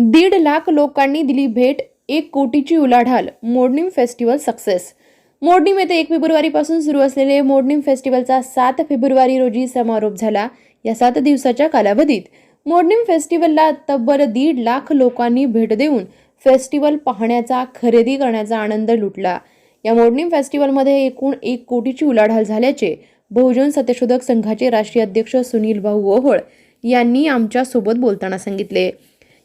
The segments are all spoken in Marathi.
दीड लाख लोकांनी दिली भेट एक कोटीची उलाढाल मोडणीम फेस्टिवल सक्सेस. मोडणीम येथे एक फेब्रुवारीपासून सुरू असलेले मोडणीम फेस्टिवलचा सात फेब्रुवारी रोजी समारोप झाला या सात दिवसाच्या कालावधीत. मोडणीम फेस्टिवलला तब्बल दीड लाख लोकांनी भेट देऊन फेस्टिवल पाहण्याचा खरेदी करण्याचा आनंद लुटला. या मोडणीम फेस्टिवलमध्ये एकूण एक कोटीची उलाढाल झाल्याचे बहुजन सत्यशोधक संघाचे राष्ट्रीय अध्यक्ष सुनील भाऊ ओहोळ यांनी आमच्यासोबत बोलताना सांगितले.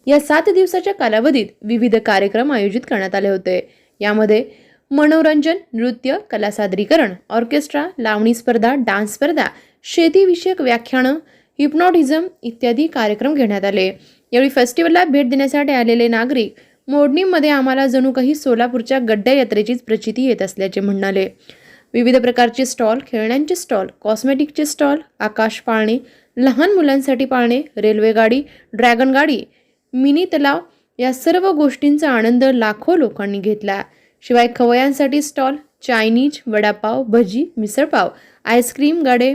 या सात दिवसाच्या कालावधीत विविध कार्यक्रम आयोजित करण्यात आले होते. यामध्ये मनोरंजन नृत्य कला सादरीकरण ऑर्केस्ट्रा लावणी स्पर्धा डान्स स्पर्धा शेतीविषयक व्याख्यानं हिप्नॉटिझम इत्यादी कार्यक्रम घेण्यात आले. यावेळी फेस्टिवलला भेट देण्यासाठी आलेले नागरिक मोडणीमध्ये आम्हाला जणू काही सोलापूरच्या गड्ड्या यात्रेचीच प्रचिती येत असल्याचे म्हणाले. विविध प्रकारचे स्टॉल खेळण्यांचे स्टॉल कॉस्मेटिकचे स्टॉल आकाश पाळणे लहान मुलांसाठी पाळणे रेल्वे गाडी ड्रॅगन गाडी मिनी तलाव या सर्व गोष्टींचा आनंद लाखो लोकांनी घेतला. शिवाय खवयांसाठी stall Chinese vada pav bhaji misal pav ice cream गाडे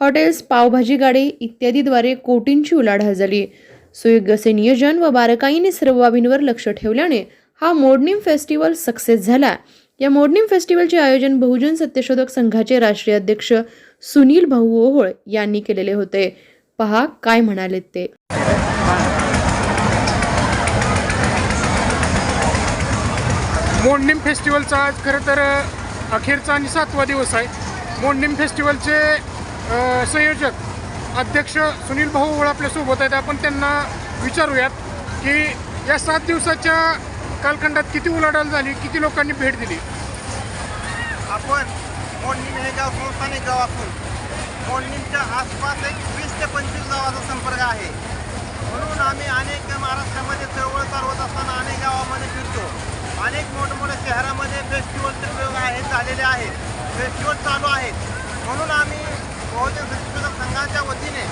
हॉटेल्स पावभाजी गाडे इत्यादीद्वारे कोटींची उलाढाल झाली. सुयोग्य नियोजन व बारकाईने सर्व बाबींवर लक्ष ठेवल्याने हा मोडणीम फेस्टिवल सक्सेस झाला. या मोडणीम फेस्टिवलचे आयोजन बहुजन सत्यशोधक संघाचे राष्ट्रीय अध्यक्ष सुनील भाऊ ओहोळ यांनी केलेले होते. पहा काय म्हणालेत ते. मोडणीम फेस्टिवलचा आज खरं तर अखेरचा आणि सातवा दिवस आहे. मोडणीम फेस्टिवलचे संयोजक अध्यक्ष सुनील भाऊ ओळ आपल्यासोबत आहेत. आपण त्यांना विचारूयात की या सात दिवसाच्या कालखंडात किती उलाढाल झाली किती लोकांनी भेट दिली? आपण मोडणीम हे गाव संस्थानिक गाव असून मोडणीमच्या आसपास एक वीस ते पंचवीस गावाचा संपर्क आहे. म्हणून आम्ही अनेक महाराष्ट्रामध्ये चळवळ चालवत असताना अनेक गावामध्ये फिरतो. अनेक मोठ्या शहरामध्ये फेस्टिवलचे प्रयोग आहेत झालेले आहेत फेस्टिवल चालू आहेत म्हणून आम्ही बहुजन संशोधक संघाच्या वतीने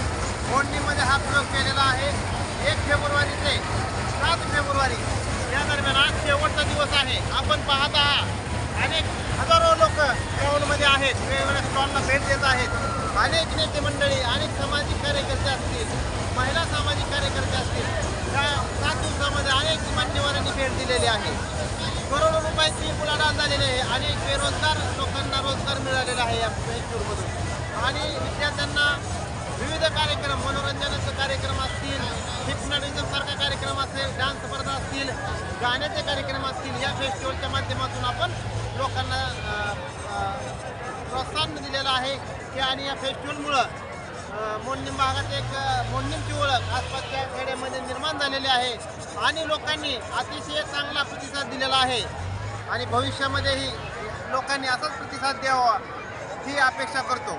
मोडणीमध्ये हा प्रयोग केलेला आहे. एक फेब्रुवारी ते सात फेब्रुवारी. या दरम्यान आज शेवटचा दिवस आहे. आपण पाहत आहात अनेक हजारो लोक ग्राउंडमध्ये आहेत. वेगवेगळ्या स्टॉलला भेट देत आहेत. अनेक नेते मंडळी अनेक सामाजिक कार्यकर्ते असतील महिला सामाजिक कार्यकर्ते असतील त्या सात दिवसामध्ये अनेक मान्यवरांनी भेट दिलेली आहे. उलाढाल आहे आणि बेरोजगार लोकांना रोजगार मिळालेला आहे या फेस्टिवलमधून आणि विद्यार्थ्यांना विविध कार्यक्रम मनोरंजनाचे कार्यक्रम असतील हिप्नॉटिझम सारखा कार्यक्रम असेल डान्स स्पर्धा असतील गाण्याचे कार्यक्रम असतील या फेस्टिवलच्या माध्यमातून आपण लोकांना प्रोत्साहन दिलेलं आहे की आणि या फेस्टिवलमुळं मोडणीम भागात एक अ, मोडणीमची ओळख आसपासच्या खेड्यामध्ये निर्माण झालेली आहे. आणि लोकांनी अतिशय चांगला प्रतिसाद दिलेला आहे. आणि भविष्यामध्येही लोकांनी असाच प्रतिसाद द्यावा ही अपेक्षा करतो.